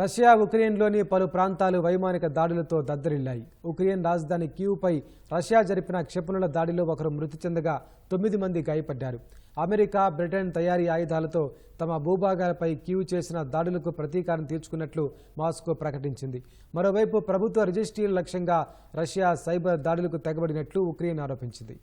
Russia ఉక్రెయిన్లోని పలు ప్రాంతాలు వైమానిక దాడులతో దద్దరిల్లాయి. ఉక్రెయిన్ రాజధాని కీవ్పై రష్యా జరిపిన క్షిపణుల దాడిలో ఒకరు మృతి చెందగా తొమ్మిది మంది గాయపడ్డారు. అమెరికా బ్రిటన్ తయారీ ఆయుధాలతో తమ భూభాగాలపై కీవ్ చేసిన దాడులకు ప్రతీకారం తీర్చుకున్నట్లు మాస్కో ప్రకటించింది. మరోవైపు ప్రభుత్వ రిజిస్ట్రీల లక్ష్యంగా రష్యా సైబర్ దాడులకు తెగబడినట్లు ఉక్రెయిన్ ఆరోపించింది.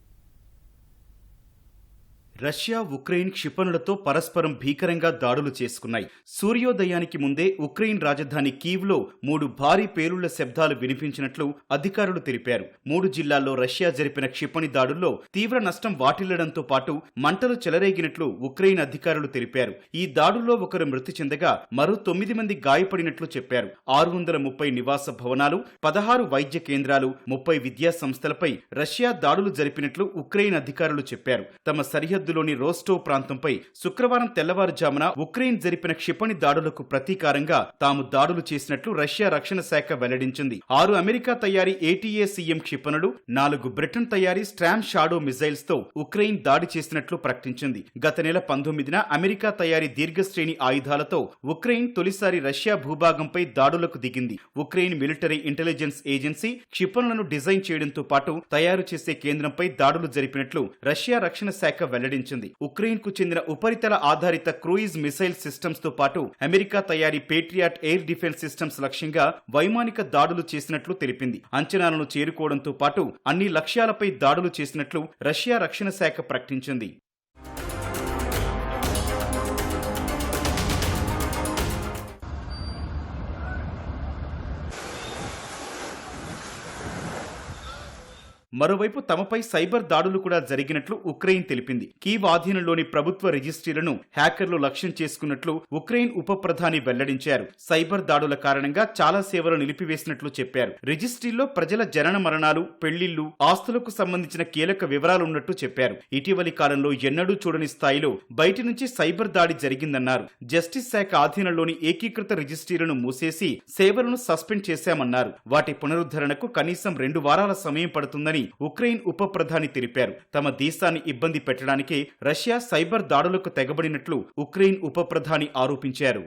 రష్యా ఉక్రెయిన్ క్షిపణులతో పరస్పరం భీకరంగా దాడులు చేసుకున్నాయి. సూర్యోదయానికి ముందే ఉక్రెయిన్ రాజధాని కీవ్లో మూడు భారీ పేలుళ్ళ శబ్దాలు వినిపించినట్లు అధికారులు తెలిపారు. మూడు జిల్లాల్లో రష్యా జరిపిన క్షిపణి దాడుల్లో తీవ్ర నష్టం వాటిల్లడంతో పాటు మంటలు చెలరేగినట్లు ఉక్రెయిన్ అధికారులు తెలిపారు. ఈ దాడుల్లో ఒకరు మృతి చెందగా మరో తొమ్మిది మంది గాయపడినట్లు చెప్పారు. ఆరు వందల ముప్పై నివాస భవనాలు పదహారు వైద్య కేంద్రాలు ముప్పై విద్యా సంస్థలపై రష్యా దాడులు జరిపినట్లు ఉక్రెయిన్ అధికారులు చెప్పారు. తమ సరిహద్దు సరిహద్దులోని రోస్టో ప్రాంతంపై శుక్రవారం తెల్లవారుజామున ఉక్రెయిన్ జరిపిన క్షిపణి దాడులకు ప్రతీకారంగా తాము దాడులు చేసినట్లు రష్యా రక్షణ శాఖ వెల్లడించింది. ఆరు అమెరికా తయారీ ఏటీఏ సీఎం క్షిపణులు నాలుగు బ్రిటన్ తయారీ స్ట్రామ్ షాడో మిజైల్స్తో ఉక్రెయిన్ దాడి చేసినట్లు ప్రకటించింది. గత నెల పంతొమ్మిదిన అమెరికా తయారీ దీర్ఘశ్రేణి ఆయుధాలతో ఉక్రెయిన్ తొలిసారి రష్యా భూభాగంపై దాడులకు దిగింది. ఉక్రెయిన్ మిలిటరీ ఇంటెలిజెన్స్ ఏజెన్సీ క్షిపణులను డిజైన్ చేయడంతో పాటు తయారు చేసే కేంద్రంపై దాడులు జరిపినట్లు రష్యా రక్షణ శాఖ వెల్లడించింది ఉక్రెయిన్కు చెందిన ఉపరితల ఆధారిత క్రూయిజ్ మిసైల్ సిస్టమ్స్తో పాటు అమెరికా తయారీ పేట్రియాట్ ఎయిర్ డిఫెన్స్ సిస్టమ్స్ లక్ష్యంగా వైమానిక దాడులు చేసినట్లు తెలిపింది. అంచనాలను చేరుకోవడంతో పాటు అన్ని లక్ష్యాలపై దాడులు చేసినట్లు రష్యా రక్షణ శాఖ ప్రకటించింది. మరోవైపు తమపై సైబర్ దాడులు కూడా జరిగినట్లు ఉక్రెయిన్ తెలిపింది. కీవ్ ఆధీనంలోని ప్రభుత్వ రిజిస్ట్రీలను హ్యాకర్లు లక్ష్యం చేసుకున్నట్లు ఉక్రెయిన్ ఉప ప్రధాని వెల్లడించారు. సైబర్ దాడుల కారణంగా చాలా సేవలు నిలిపివేసినట్లు చెప్పారు. రిజిస్ట్రీలో ప్రజల జనన మరణాలు పెళ్ళిళ్ళు ఆస్తులకు సంబంధించిన కీలక వివరాలున్నట్టు చెప్పారు. ఇటీవలి కాలంలో ఎన్నడూ చూడని స్థాయిలో బయటి నుంచి సైబర్ దాడి జరిగిందన్నారు. జస్టిస్ శాఖ ఆధీనంలోని ఏకీకృత రిజిస్ట్రీలను మూసేసి సేవలను సస్పెండ్ చేశామన్నారు. వాటి పునరుద్ధరణకు కనీసం రెండు వారాల సమయం పడుతుందని ఉక్రెయిన్ ఉప ప్రధాని తెలిపారు. తమ దేశాన్ని ఇబ్బంది పెట్టడానికి రష్యా సైబర్ దాడులకు తెగబడినట్లు ఉక్రెయిన్ ఉప ప్రధాని ఆరోపించారు.